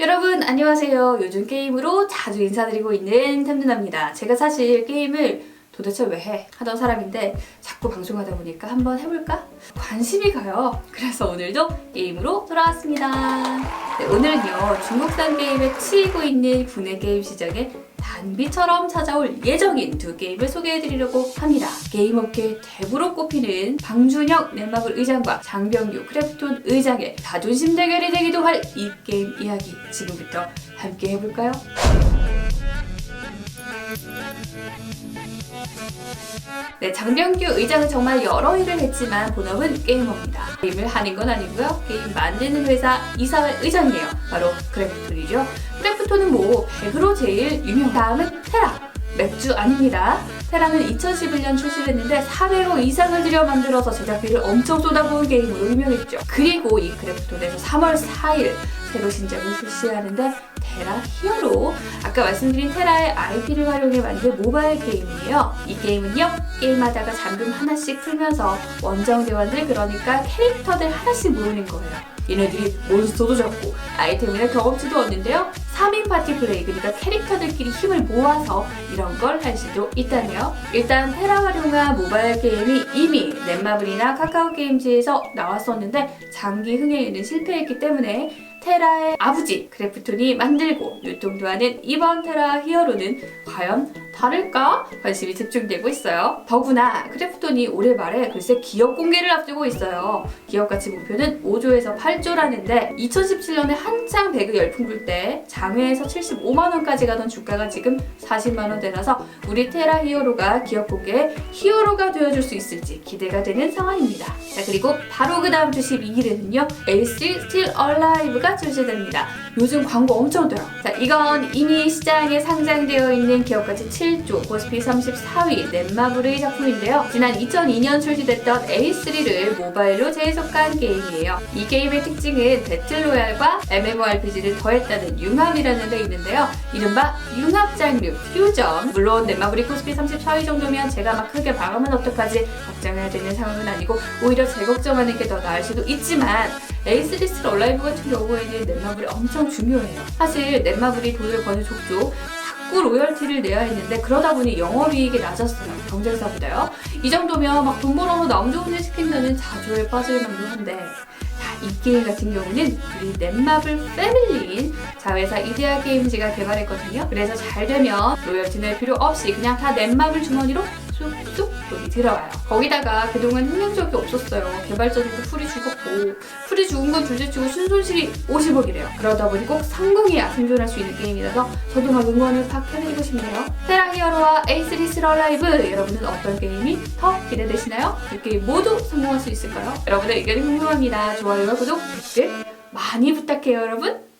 여러분 안녕하세요. 요즘 게임으로 자주 인사드리고 있는 템누나입니다. 제가 사실 게임을 도대체 왜 해? 하던 사람인데 자꾸 방송하다 보니까 한번 해볼까? 관심이 가요. 그래서 오늘도 게임으로 돌아왔습니다. 네, 오늘은요 중국산 게임에 치이고 있는 국내 게임 시장에 단비처럼 찾아올 예정인 두 게임을 소개해드리려고 합니다. 게임 업계의 대부로 꼽히는 방준혁 넷마블 의장과 장병규 크래프톤 의장의 자존심 대결이 되기도 할 이 게임 이야기 지금부터 함께 해볼까요? 네, 장병규 의장은 정말 여러 일을 했지만 본업은 게이머입니다. 게임을 하는 건 아니고요. 게임 만드는 회사 이사회 의장이에요. 바로 크래프톤이죠. 크래프톤은 뭐 100으로 제일 유명. 다음은 테라. 맥주 아닙니다. 테라는 2011년 출시했는데 400억 이상을 들여 만들어서 제작비를 엄청 쏟아부은 게임으로 유명했죠. 그리고 이 크래프톤에서 3월 4일 새로 신작을 출시하는데 테라 히어로 아까 말씀드린 테라의 IP를 활용해 만든 모바일 게임이에요. 이 게임은요 게임하다가 잠금 하나씩 풀면서 원정 대원들 그러니까 캐릭터들 하나씩 모으는 거예요. 얘네들이 몬스터도 잡고 아이템이나 경험치도 얻는데요. 3인 파티 플레이 그러니까 캐릭터들끼리 힘을 모아서 이런 걸 할 수도 있다네요. 일단 테라 활용한 모바일 게임이 이미 넷마블이나 카카오 게임즈에서 나왔었는데 장기 흥행에는 실패했기 때문에 테라의 아버지 크래프톤이 만들고 유통도 하는 이번 테라 히어로는 과연 다를까? 관심이 집중되고 있어요. 더구나 크래프톤이 올해 말에 글쎄 기업 공개를 앞두고 있어요. 기업 가치 목표는 5조에서 8조라는데 2017년에 한창 배그 열풍 불 때 장외에서 75만 원까지 가던 주가가 지금 40만 원대라서 우리 테라 히어로가 기업 공개에 히어로가 되어줄 수 있을지 기대가 되는 상황입니다. 자 그리고 바로 그 다음 주 12일에는요 A3 Still Alive가 출시됩니다. 요즘 광고 엄청 떠요. 자 이건 이미 시장에 상장되어 있는 기업 가치 7조 코스피 34위 넷마블의 작품인데요. 지난 2002년 출시됐던 A3를 모바일로 재해석한 게임이에요. 이 게임의 특징은 배틀로얄과 MMORPG를 더했다는 융합이라는 데 있는데요. 이른바 융합 장르 퓨전. 물론 넷마블이 코스피 34위 정도면 제가 막 크게 망하면 어떡하지 걱정해야 되는 상황은 아니고 오히려 제 걱정하는 게 더 나을 수도 있지만 A3 스틸 얼라이브 같은 경우에는 넷마블이 엄청 중요해요. 사실 넷마블이 돈을 버는 족족 자꾸 로열티를 내야 했는데 그러다 보니 영업이익이 낮았어요. 경쟁사보다요. 이 정도면 막 돈 벌어서 남 좋은 일 시킨다는 자조에 빠질 만도 한데 자, 이 게임 같은 경우는 우리 넷마블 패밀리인 자회사 이데아 게임즈가 개발했거든요. 그래서 잘 되면 로열티 낼 필요 없이 그냥 다 넷마블 주머니로 들어와요. 거기다가 그동안 흥행적이 없었어요. 개발자들도 풀이 죽었고 풀이 죽은 건 둘째치고 순손실이 50억이래요. 그러다 보니 꼭 성공해야 생존할 수 있는 게임이라서 저도 막 응원을 팍 해드리고 싶네요. 테라 히어로와 A3 스러 라이브 여러분은 어떤 게임이 더 기대되시나요? 두 게임 모두 성공할 수 있을까요? 여러분의 의견이 궁금합니다. 좋아요와 구독, 댓글 많이 부탁해요 여러분.